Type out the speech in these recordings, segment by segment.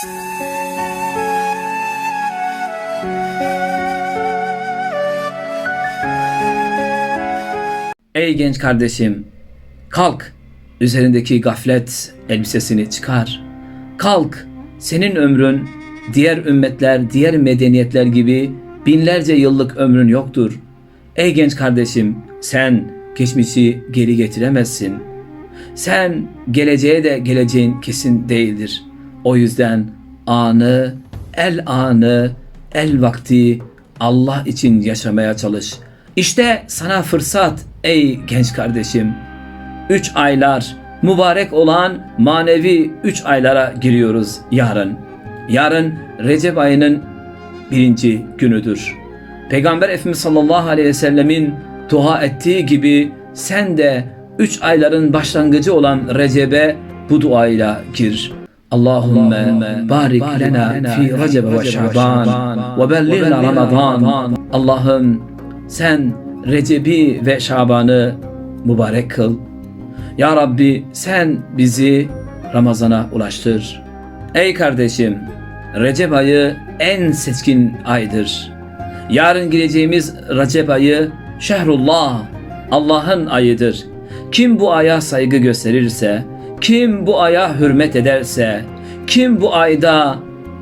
Ey genç kardeşim, kalk. Üzerindeki gaflet elbisesini çıkar. Kalk. Senin ömrün diğer ümmetler, diğer medeniyetler gibi binlerce yıllık ömrün yoktur. Ey genç kardeşim, sen geçmişi geri getiremezsin. Sen geleceğe de geleceğin kesin değildir. O yüzden anı, el anı, el vakti Allah için yaşamaya çalış. İşte sana fırsat ey genç kardeşim. Üç aylar mübarek olan manevi üç aylara giriyoruz yarın. Yarın Recep ayının birinci günüdür. Peygamber Efendimiz sallallahu aleyhi ve sellemin dua ettiği gibi sen de üç ayların başlangıcı olan Recep'e bu duayla gir. Lena fi Recep ve Şaban ve bellighna Ramazan. Allah'ım sen Recep'i ve Şaban'ı mübarek kıl. Ya Rabbi sen bizi Ramazan'a ulaştır. Ey kardeşim, Recep ayı en seçkin aydır. Yarın gireceğimiz Recep ayı Şehrullah, Allah'ın ayıdır. Kim bu aya saygı gösterirse, kim bu aya hürmet ederse, kim bu ayda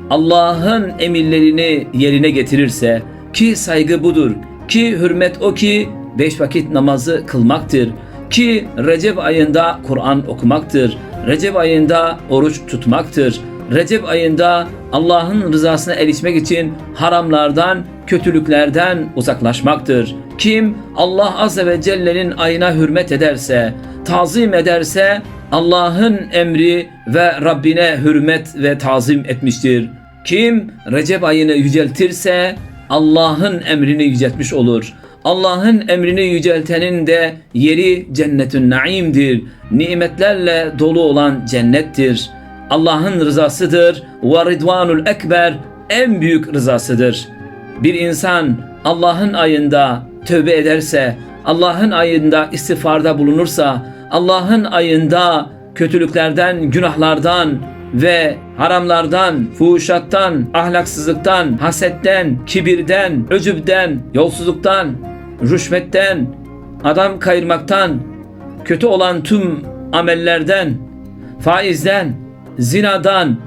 Allah'ın emirlerini yerine getirirse ki saygı budur, ki hürmet o ki beş vakit namazı kılmaktır, ki Recep ayında Kur'an okumaktır, Recep ayında oruç tutmaktır, Recep ayında Allah'ın rızasına erişmek için haramlardan, kötülüklerden uzaklaşmaktır. Kim Allah Azze ve Celle'nin ayına hürmet ederse, tazim ederse Allah'ın emri ve Rabbine hürmet ve tazim etmiştir. Kim Recep ayını yüceltirse Allah'ın emrini yüceltmiş olur. Allah'ın emrini yüceltenin de yeri cennetün naimdir. Nimetlerle dolu olan cennettir. Allah'ın rızasıdır. Ve ridvanul ekber en büyük rızasıdır. Bir insan Allah'ın ayında tövbe ederse, Allah'ın ayında istiğfarda bulunursa, Allah'ın ayında kötülüklerden, günahlardan ve haramlardan, fuhuşattan, ahlaksızlıktan, hasetten, kibirden, öcübden, yolsuzluktan, rüşvetten, adam kayırmaktan, kötü olan tüm amellerden, faizden, zinadan,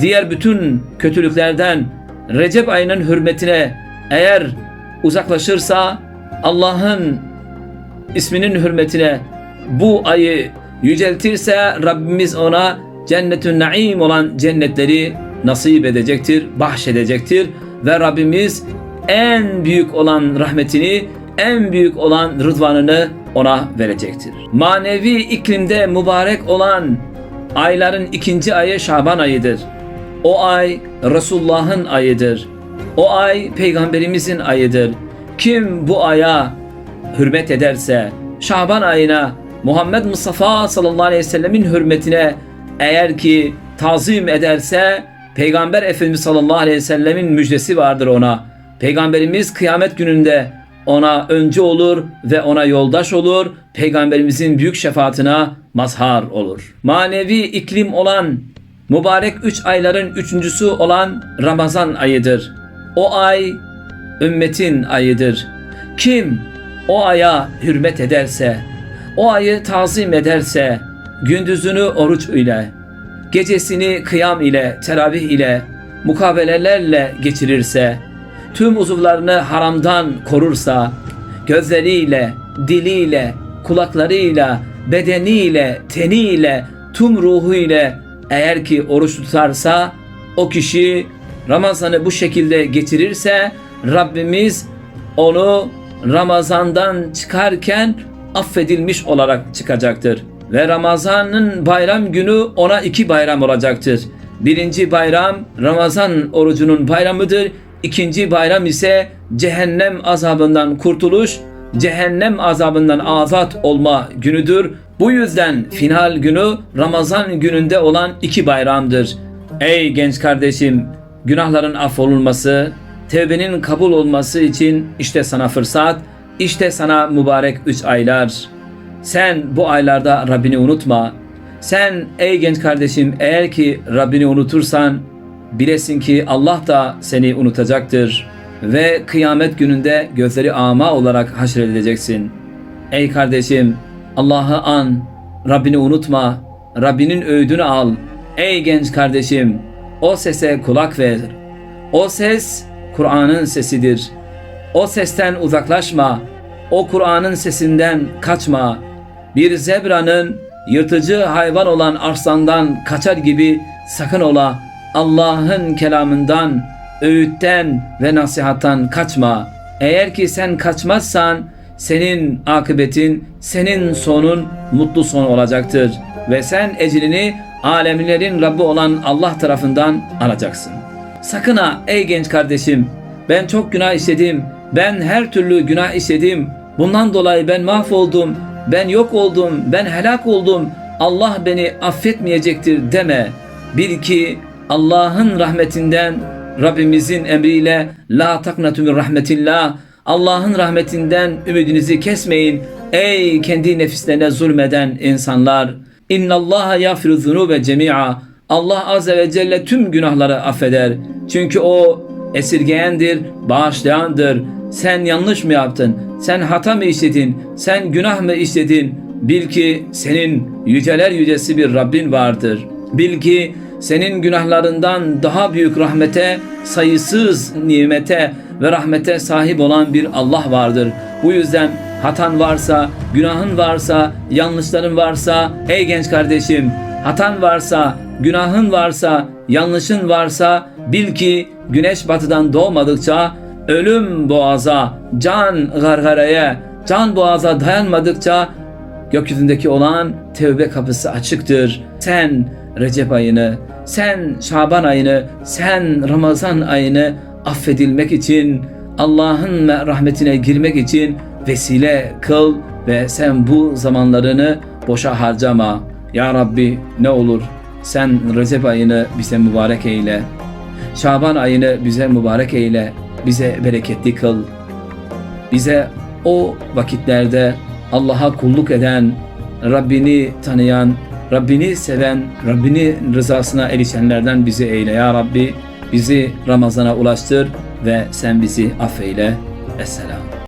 diğer bütün kötülüklerden Recep ayının hürmetine eğer uzaklaşırsa Allah'ın isminin hürmetine bu ayı yüceltirse Rabbimiz ona cennetün naim olan cennetleri nasip edecektir, bahşedecektir ve Rabbimiz en büyük olan rahmetini, en büyük olan rıdvanını ona verecektir. Manevi iklimde mübarek olan ayların ikinci ayı Şaban ayıdır. O ay Resulullah'ın ayıdır. O ay peygamberimizin ayıdır. Kim bu aya hürmet ederse, Şaban ayına Muhammed Mustafa sallallahu aleyhi ve sellemin hürmetine eğer ki tazim ederse Peygamber Efendimiz sallallahu aleyhi ve sellemin müjdesi vardır ona. Peygamberimiz kıyamet gününde ona öncü olur ve ona yoldaş olur. Peygamberimizin büyük şefaatine mazhar olur. Manevi iklim olan mübarek üç ayların üçüncüsü olan Ramazan ayıdır. O ay ümmetin ayıdır. Kim o aya hürmet ederse, o ayı tazim ederse, gündüzünü oruç ile, gecesini kıyam ile, teravih ile, mukabelelerle geçirirse, tüm uzuvlarını haramdan korursa, gözleriyle, diliyle, kulaklarıyla, bedeniyle, teniyle, tüm ruhuyla eğer ki oruç tutarsa, o kişi Ramazan'ı bu şekilde geçirirse, Rabbimiz onu Ramazan'dan çıkarken affedilmiş olarak çıkacaktır. Ve Ramazan'ın bayram günü ona iki bayram olacaktır. Birinci bayram Ramazan orucunun bayramıdır. İkinci bayram ise cehennem azabından kurtuluş, cehennem azabından azat olma günüdür. Bu yüzden final günü Ramazan gününde olan iki bayramdır. Ey genç kardeşim, günahların affolunması, tevbenin kabul olması için işte sana fırsat, işte sana mübarek üç aylar. Sen bu aylarda Rabbini unutma. Sen ey genç kardeşim eğer ki Rabbini unutursan bilesin ki Allah da seni unutacaktır ve kıyamet gününde gözleri ama olarak haşredileceksin. Ey kardeşim Allah'ı an, Rabbini unutma, Rabbinin öğüdünü al. Ey genç kardeşim o sese kulak ver. O ses Kur'an'ın sesidir. O sesten uzaklaşma. O Kur'an'ın sesinden kaçma. Bir zebranın yırtıcı hayvan olan arslandan kaçar gibi sakın ola. Allah'ın kelamından, öğütten ve nasihattan kaçma. Eğer ki sen kaçmazsan senin akıbetin, senin sonun mutlu son olacaktır. Ve sen ecilini alemlerin Rabbi olan Allah tarafından alacaksın. Sakın ha ey genç kardeşim ben çok günah işledim. Ben her türlü günah işledim. Bundan dolayı ben mahvoldum. Ben yok oldum. Ben helak oldum. Allah beni affetmeyecektir deme. Bil ki Allah'ın rahmetinden Rabbimizin emriyle la taknatu min rahmetillah Allah'ın rahmetinden ümidinizi kesmeyin. Ey kendi nefislerine zulmeden insanlar. İnnallaha yafiru zunube cemi'a. Allah azze ve celle tüm günahları affeder. Çünkü o esirgeyendir, bağışlayandır. Sen yanlış mı yaptın? Sen hata mı işledin? Sen günah mı işledin? Bil ki senin yüceler yücesi bir Rabbin vardır. Bil ki senin günahlarından daha büyük rahmete, sayısız nimete ve rahmete sahip olan bir Allah vardır. Bu yüzden hatan varsa, günahın varsa, yanlışların varsa ey genç kardeşim, hatan varsa, günahın varsa, yanlışın varsa bil ki güneş batıdan doğmadıkça ölüm boğaza, can gargaraya, can boğaza dayanmadıkça gökyüzündeki olan tevbe kapısı açıktır. Sen Recep ayını, sen Şaban ayını, sen Ramazan ayını affedilmek için, Allah'ın rahmetine girmek için vesile kıl ve sen bu zamanlarını boşa harcama. Ya Rabbi ne olur sen Recep ayını bize mübarek eyle. Şaban ayını bize mübarek eyle. Bize bereketli kıl. Bize o vakitlerde Allah'a kulluk eden, Rabbini tanıyan, Rabbini seven, Rabbini rızasına erişenlerden bizi eyle ya Rabbi. Bizi Ramazan'a ulaştır ve sen bizi affeyle. Esselam.